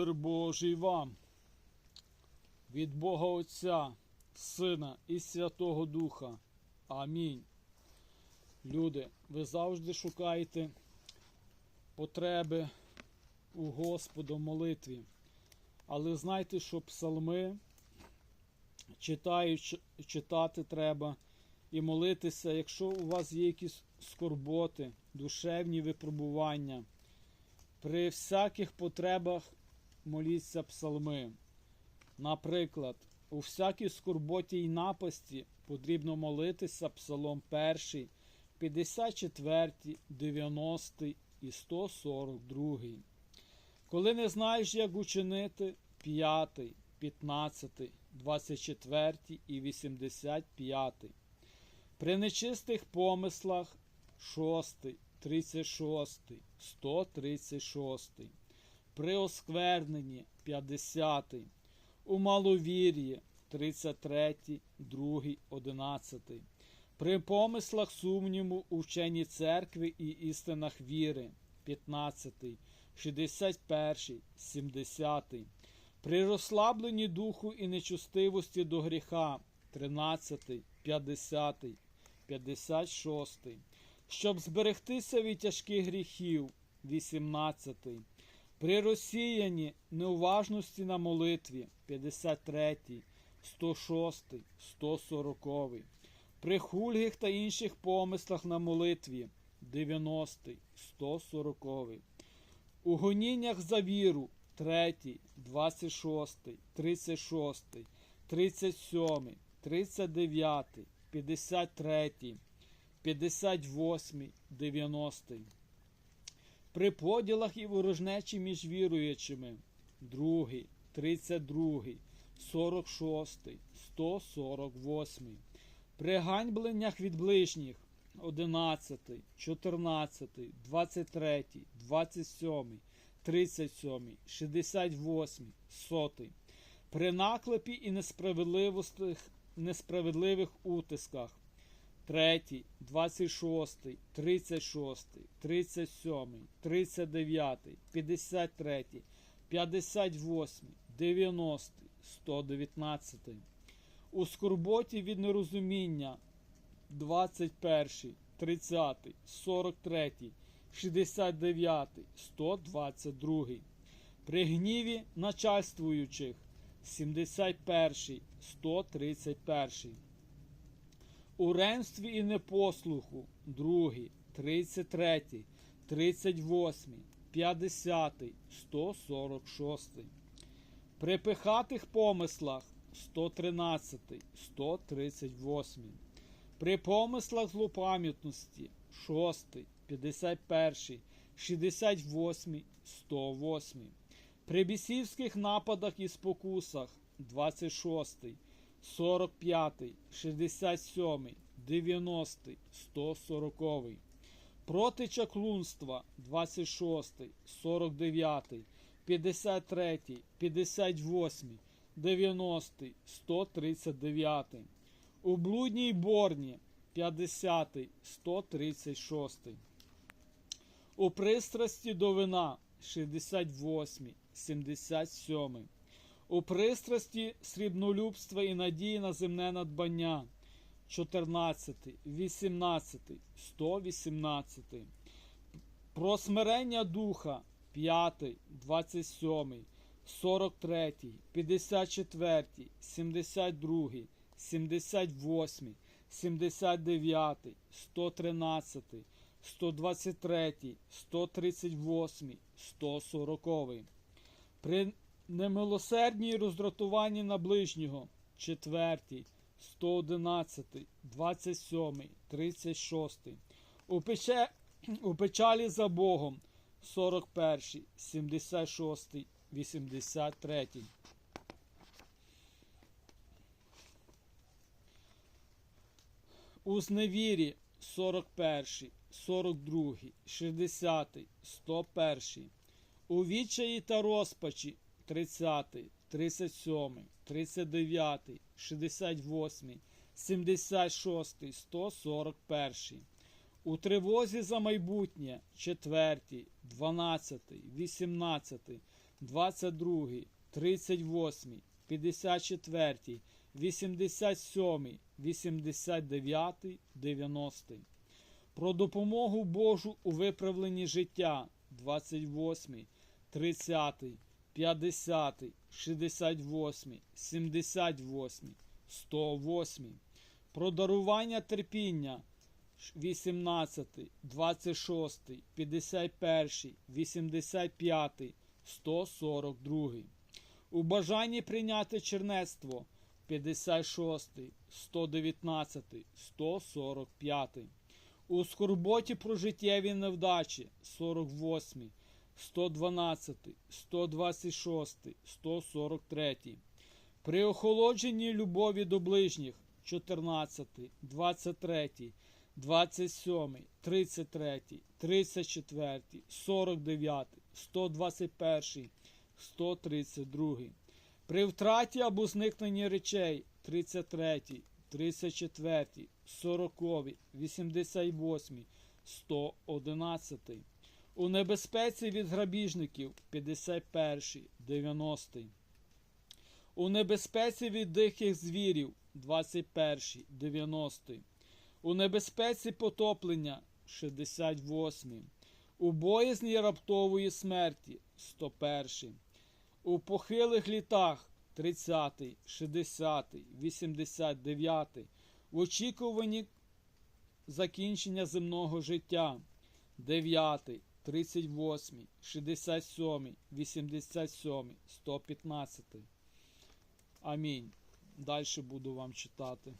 Мир Божий вам від Бога Отця, Сина і Святого Духа. Амінь. Люди, ви завжди шукаєте потреби у Господа в молитві. Але знайте, що псалми читають, читати треба і молитися, якщо у вас є якісь скорботи, душевні випробування. При всяких потребах моліться псалми. Наприклад, у всякій скорботі й напасті потрібно молитися псалом 1, 54, 90 і 142. Коли не знаєш, як учинити 5, 15, 24 і 85. При нечистих помислах 6, 36, 136, при оскверненні 50, у маловір'ї 33, 2, 11, при помислах сумніву у вченні церкви і істинах віри 15, 61, 70, при розслабленні духу і нечустивості до гріха 13, 50, 56, щоб зберегтися від тяжких гріхів 18. При розсіянні неуважності на молитві 53, 106, 140. При хульгих та інших помислах на молитві 90, 140. У гоніннях за віру 3, 26, 36, 37, 39, 53, 58, 90. При поділах і ворожнечі між віруючими 2, 32, 46, 148. При ганьбленнях від ближніх 11, 14, 23, 27, 37, 68, 100. При наклепі і несправедливих утисках 3, 26, 36, 37, 39, 53, 58, 90, 119. У скорботі від нерозуміння 21, 30, 43, 69, 122. При гніві начальствуючих 71, 131. У ремстві і непослуху 2, 33, 38, 50, 146. При пихатих помислах 113, 138. При помислах злопам'ятності 6, 51, 68, 108. При бісівських нападах і спокусах 26, 45, 67, 90, 140. Проти чаклунства 26, 49, 53, 58, 90, 139. У блудній борні 50, 136. У пристрасті до вина 68, 77. У пристрасті срібнолюбства і надії на земне надбання 14, 18, 118. Про смирення духа 5, 27, 43, 54, 72, 78, 79, 113, 123, 138, 140. При немилосердній роздратуванні на ближнього 4, 111, 27, 36. У, пече, у печалі за Богом 41, 76, 83. У зневірі 41, 42, 60, 101. У відчаї та розпачі 30, 37, 39, 68, 76, 141. У тривозі за майбутнє 4, 12, 18, 22, 38, 54, 87, 89, 90. Про допомогу Божу у виправленні життя 28, 30, 50, 68, 78, 108. Про дарування терпіння 18, 26, 51, 85, 142. У бажанні прийняти чернецтво 56, 119, 145. У скорботі про життєві невдачі 48, 112, 126, 143. При охолодженні любові до ближніх 14, 23, 27, 33, 34, 49, 121, 132. При втраті або зникненні речей 33, 34, 40, 88, 111. У небезпеці від грабіжників 51, 90. У небезпеці від диких звірів 21, 90. У небезпеці потоплення 68. У боязні раптової смерті 101. У похилих літах 30, 60, 89. В очікуванні закінчення земного життя 9, 38, 67, 87, 115. Амінь. Далі буду вам читати.